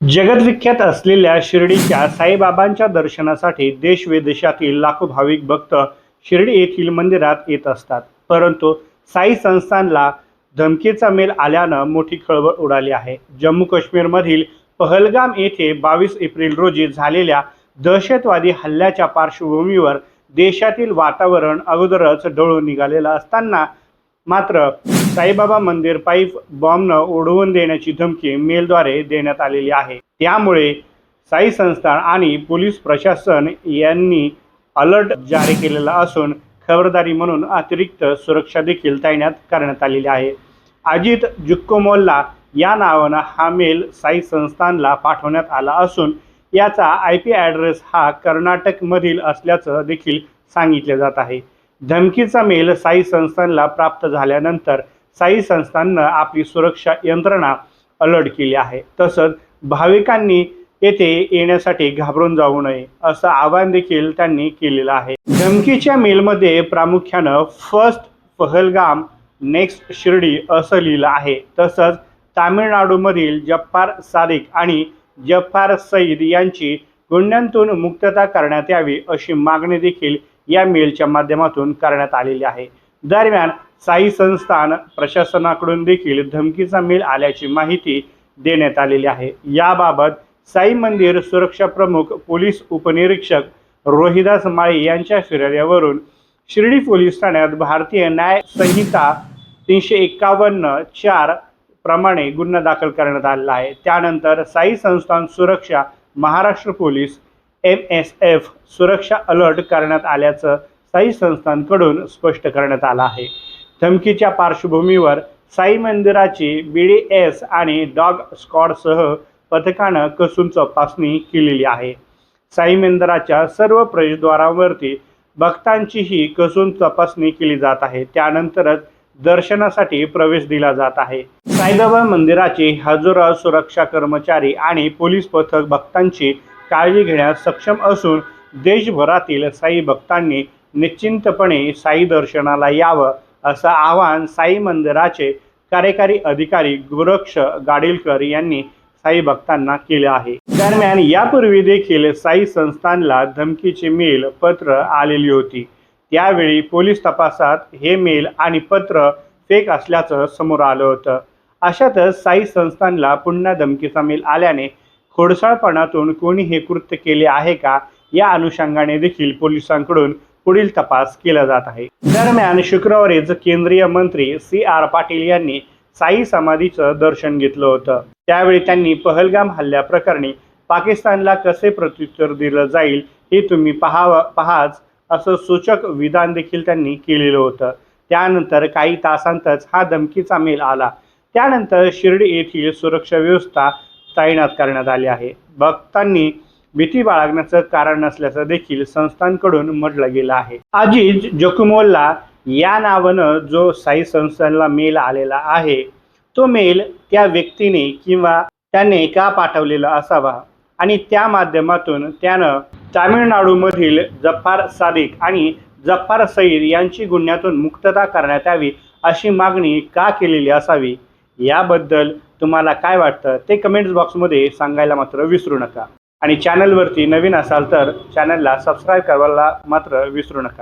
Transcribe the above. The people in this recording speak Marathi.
जगद्विख्यात असलेल्या शिर्डीच्या साईबाबांच्या दर्शनासाठी देश विदेशातील लाखो भाविक भक्त शिर्डी येथील मंदिरात येत असतात. परंतु साई संस्थानला धमकीचा मेल आल्यानं मोठी खळबळ उडाली आहे. जम्मू काश्मीरमधील पहलगाम येथे बावीस एप्रिल रोजी झालेल्या दहशतवादी हल्ल्याच्या पार्श्वभूमीवर देशातील वातावरण अगोदरच डळून निघालेलं असताना मात्र साईबाबा मंदिर पाईप बॉम्बनं उडवून देण्याची धमकी मेलद्वारे देण्यात आलेली आहे. त्यामुळे साई संस्थान आणि पोलीस प्रशासन यांनी अलर्ट जारी केलेला असून खबरदारी म्हणून अतिरिक्त सुरक्षा देखील तैनात करण्यात आलेली आहे. अजित जुक्कोमोल्ला या नावानं हा मेल साई संस्थानला पाठवण्यात आला असून याचा आय पी ॲड्रेस हा कर्नाटकमधील असल्याचं देखील सांगितले जात आहे. धमकीचा मेल साई संस्थानला प्राप्त झाल्यानंतर साई संस्थाननं आपली सुरक्षा यंत्रणा अलर्ट केली आहे. तसंच भाविकांनी येथे येण्यासाठी घाबरून जाऊ नये असं आवाहन देखील त्यांनी केलेलं आहे. धमकीच्या मेलमध्ये प्रामुख्यानं फर्स्ट पहलगाम नेक्स्ट शिर्डी असं लिहिलं आहे. तसंच तामिळनाडूमधील जप्पार सादिक आणि जफ्फार सईद यांची गुन्ह्यांतून मुक्तता करण्यात यावी अशी मागणी देखील या मेलच्या माध्यमातून करण्यात आलेली आहे. दरम्यान साई संस्थान प्रशासनाकडून देखील धमकीचा मेल आल्याची माहिती देण्यात आलेली आहे. याबाबत साई मंदिर सुरक्षा प्रमुख पोलीस उपनिरीक्षक रोहिदास माळी यांच्या फिर्याद्यावरून शिर्डी पोलीस ठाण्यात भारतीय न्याय संहिता तीनशे एक्कावन्न चार प्रमाणे गुन्हा दाखल करण्यात आलेला आहे. त्यानंतर साई संस्थान सुरक्षा Maharashtra police M S F सुरक्षा अलर्ट करण्यात आल्याचं साई संस्थांकडून स्पष्ट करण्यात आलं आहे. धमकीच्या पार्श्वभूमीवर साई मंदिराची बी डी एस आणि डॉग स्कॉडसह पथकानं कसून तपासणी केलेली आहे. साई मंदिराच्या सर्व प्रवेशद्वारांवरती भक्तांचीही कसून तपासणी केली जात आहे. त्यानंतरच दर्शनासाठी प्रवेश दिला जात आहे. साईबाबा मंदिराचे हजारो सुरक्षा कर्मचारी आणि पोलीस पथक भक्तांची काळजी घेण्यास सक्षम असून देशभरातील साई भक्तांनी निश्चिंतपणे साई दर्शनाला यावं असं आवाहन साई मंदिराचे कार्यकारी अधिकारी गोरक्ष गाडीलकर यांनी साई भक्तांना केले आहे. दरम्यान यापूर्वी देखील साई संस्थानला धमकीचे मेल पत्र आलेली होती. त्यावेळी पोलीस तपासात हे मेल आणि पत्र फेक असल्याचं समोर आलं होतं. अशातच साई संस्थानला पुन्हा धमकीचा मेल आल्याने खोडसाळपणातून कोणी हे कृत्य केले आहे का या अनुषंगाने देखील पोलिसांकडून पुढील तपास केला जात आहे. दरम्यान शुक्रवारीच केंद्रीय मंत्री सी आर पाटील यांनी साई समाधीचं दर्शन घेतलं होतं. त्यावेळी त्यांनी पहलगाम हल्ल्याप्रकरणी पाकिस्तानला कसे प्रत्युत्तर दिलं जाईल हे तुम्ही पहावं पहाच असं सूचक विधान देखील त्यांनी केलेलं होतं. त्यानंतर काही तासांतच हा धमकीचा मेल आला. त्यानंतर शिर्डी येथील सुरक्षा व्यवस्था तैनात करण्यात आली आहे. भक्तांनी भीती बाळगण्याचं कारण नसल्याचं देखील संस्थांकडून म्हटलं गेलं आहे. अजिज जोकुमोल्ला या नावानं जो साई संस्थांना मेल आलेला आहे तो मेल त्या व्यक्तीने किंवा त्याने का पाठवलेला असावा? आणि त्या माध्यमातून त्यानं तामिळनाडूमधील जफ्फार सादिक आणि जफ्फार सईद यांची गुन्ह्यातून मुक्तता करण्यात यावी अशी मागणी का केलेली असावी? याबद्दल तुम्हाला काय वाटतं? ते कमेंट्स बॉक्समध्ये सांगायला मात्र विसरू नका. आणि चॅनलवरती नवीन असाल तर चॅनलला सबस्क्राईब करायला मात्र विसरू नका.